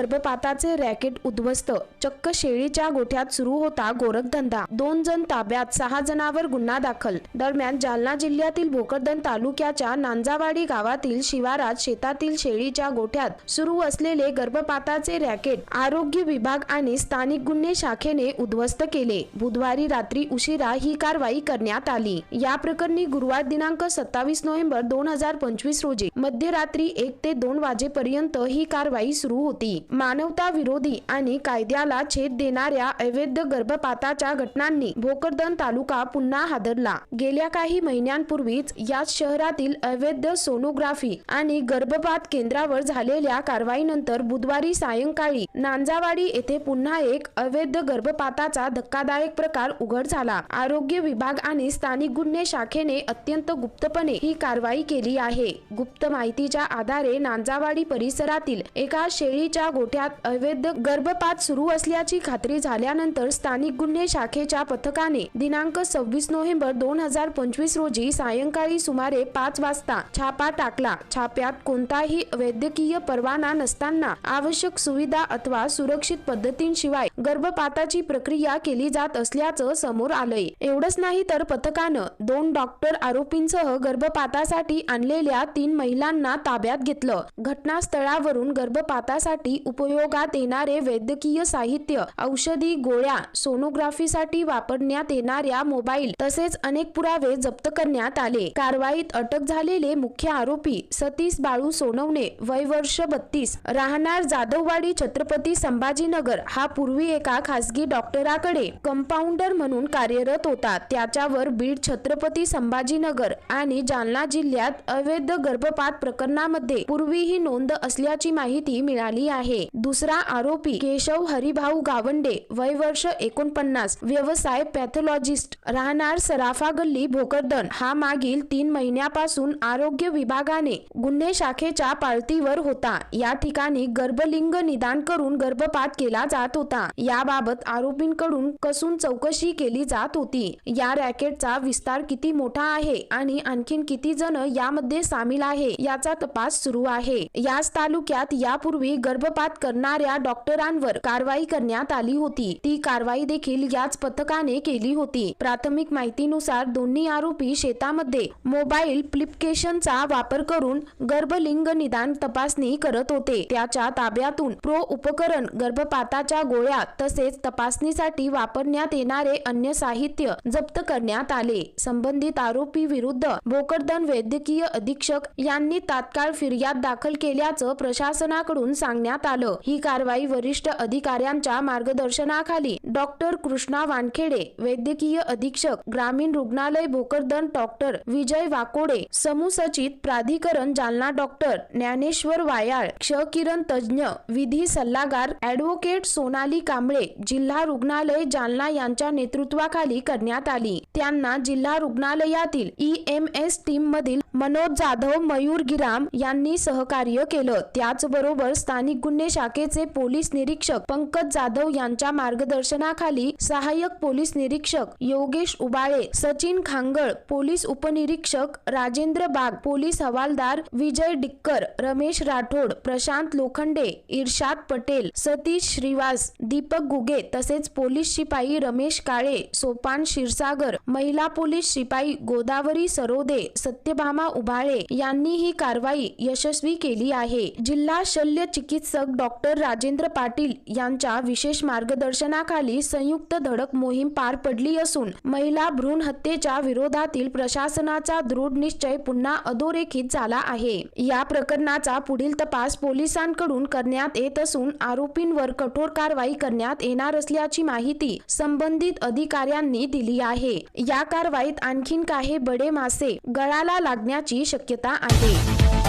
गर्भपाताचे racket उद्ध्वस्त. चक्क शेळीच्या गोठ्यात सुरू होता गोरखधंदा. दोन जण ताब्यात सहा जणांवर गुन्हा दाखल. दरम्यान जालना जिल्ह्यातील भोकरदन तालुक्याच्या नांजावाडी गावातील शिवारात शेतातील शेळीच्या गोठ्यात सुरू असलेले गर्भपाताचे रॅकेट आरोग्य विभाग आणि स्थानिक गुन्हे शाखेने उद्ध्वस्त केले. बुधवारी रात्री उशिरा ही कारवाई करण्यात आली. या प्रकरणी गुरुवार दिनांक सत्तावीस नोव्हेंबर दोन हजार पंचवीस रोजी मध्यरात्री एक ते दोन वाजेपर्यंत ही कारवाई सुरू होती. मानवता विरोधी आणि कायद्याला छेद देणाऱ्या अवैध गर्भपाताच्या घटनांनी भोकरदन तालुका पुन्हा हादरला. गेल्या काही महिन्यांपूर्वीच याच शहरातील अवैध सोनोग्राफी आणि गर्भपात केंद्रावर झालेल्या कारवाईनंतर बुधवारी सायंकाळी नांजावाडी येथे पुन्हा एक अवैध गर्भपाताचा धक्कादायक प्रकार उघड झाला. आरोग्य विभाग आणि स्थानिक गुन्हे शाखेने अत्यंत गुप्तपणे ही कारवाई केली आहे. गुप्त माहितीच्या आधारे नांजावाडी परिसरातील एका शेळीच्या गोठ्यात अवैध गर्भपात सुरू असल्याची खात्री झाल्यानंतर स्थानिक गुन्हे शाखेच्या पथकाने दिनांक सव्वीस नोव्हेंबर दोन हजार पंचवीस रोजी सायंकाळी सुमारे पाच वाजता छापा टाकला. छाप्यात कोणताही वैद्यकीय परवाना नसताना आवश्यक सुविधा अथवा सुरक्षित पद्धतींशिवाय गर्भपाताची प्रक्रिया केली जात असल्याचं समोर आलंय. एवढंच नाही तर पथकानं दोन डॉक्टर आरोपींसह गर्भपातासाठी आणलेल्या तीन महिलांना ताब्यात घेतलं. घटनास्थळावरून गर्भपातासाठी उपयोगात येणारे वैद्यकीय साहित्य औषधी गोळ्या सोनोग्राफीसाठी वापरण्यात येणाऱ्या मोबाईल तसेच अनेक पुरावे जप्त करण्यात आले. कारवाईत अटक झालेले मुख्य आरोपी सतीश बाळू सोनवणे वय वर्ष बत्तीस. राहणार जाधववाडी छत्रपती संभाजीनगर. हा पूर्वी एका खासगी डॉक्टराकडे कंपाऊंडर म्हणून कार्यरत होता. त्याच्यावर बीड छत्रपती संभाजीनगर आणि जालना जिल्ह्यात अवैध गर्भपात प्रकरणामध्ये पूर्वीही नोंद असल्याची माहिती मिळाली आहे. दुसरा आरोपी केशव हरिभाऊ गावंडे वय वर्ष एकोणपन्नास व्यवसाय पॅथॉलॉजिस्ट राहणार सराफा गल्ली भोकरदन. हा मागील तीन महिन्यापासून आरोग्य विभागाने गुन्हे शाखेच्या पाळतीवर होता. या ठिकाणी गर्भलिंग निदान करून गर्भपात केला जात होता. याबाबत आरोपींकडून कसून चौकशी केली जात होती. या रॅकेटचा विस्तार किती मोठा आहे आणि आणखीन किती जण यामध्ये सामील आहे याचा तपास सुरू आहे. याच तालुक्यात यापूर्वी गर्भपात करणाऱ्या डॉक्टरांवर कारवाई करण्यात आली होती. ती कारवाई देखील याच पथकाने केली होती. प्राथमिक माहितीनुसार दोन्ही आरोपी शेतामध्ये मोबाईल फ्लिपकेशनचा वापर करून गर्भलिंग निदान तपासणी करत होते. त्याच्या ताब्यातून प्रो उपकरण गर्भपाताच्या गोळ्या तसेच तपासणीसाठी वापरण्यात येणारे अन्य साहित्य जप्त करण्यात आले. संबंधित आरोपी विरुद्ध भोकरदन वैद्यकीय अधीक्षक यांनी तात्काळ फिर्याद दाखल केल्याचं प्रशासनाकडून सांगण्यात आलं. ही कारवाई वरिष्ठ अधिकाऱ्यांच्या मार्गदर्शनाखाली. डॉक्टर कृष्णा वानखेडे वैद्यकीय अधीक्षक ग्रामीण रुग्णालय भोकरदन डॉक्टर विजय वाकोडे समुसचित प्राधिकरण जालना डॉक्टर ज्ञानेश्वर वायाळ क्षकिरण तज्ज्ञ विधी सल्लागार ऍडव्होकेट सोनाली कांबळे जिल्हा रुग्णालय जालना यांच्या नेतृत्वाखाली करण्यात आली. त्यांना जिल्हा रुग्णालयातील ई एम एस टीम मधील मनोज जाधव मयूर गिराम यांनी सहकार्य केलं. त्याचबरोबर स्थानिक गुन्हे शाखेचे पोलीस निरीक्षक पंकज जाधव यांच्या मार्गदर्शनाखाली सहाय्यक पोलीस निरीक्षक योगेश उबाळे सचिन खांगळ पोलीस उपनिरीक्षक राजेंद्र बाग पोलीस हवालदार विजय डिक्कर रमेश राठोड प्रशांत लोखंडे इर्शाद पटेल सतीश श्रीवास दीपक गुगे तसेच पोलीस शिपाई रमेश काळे सोपान क्षीरसागर महिला पोलीस शिपाई गोदावरी सरोदे सत्यभामा उभाळे यांनी ही कारवाई यशस्वी केली आहे. जिल्हा शल्य चिकित्सक डॉक्टर राजेंद्र पाटील यांच्या विशेष मार्गदर्शनाखाली संयुक्त धडक मोहीम पार पडली असून महिला भ्रूण हत्येच्या विरोधातील प्रशासनाचा दृढ निश्चय पुन्हा अधोरेखित झाला आहे. या प्रकरणाचा पुढील तपास पोलिसांकडून करण्यात येत असून आरोपींवर कठोर कारवाई करण्यात येणार असल्याची माहिती संबंधित अधिकाऱ्यांनी दिली आहे. या कारवाईत आणखीन काही बडे मासे गळाला लागण्याची शक्यता आहे.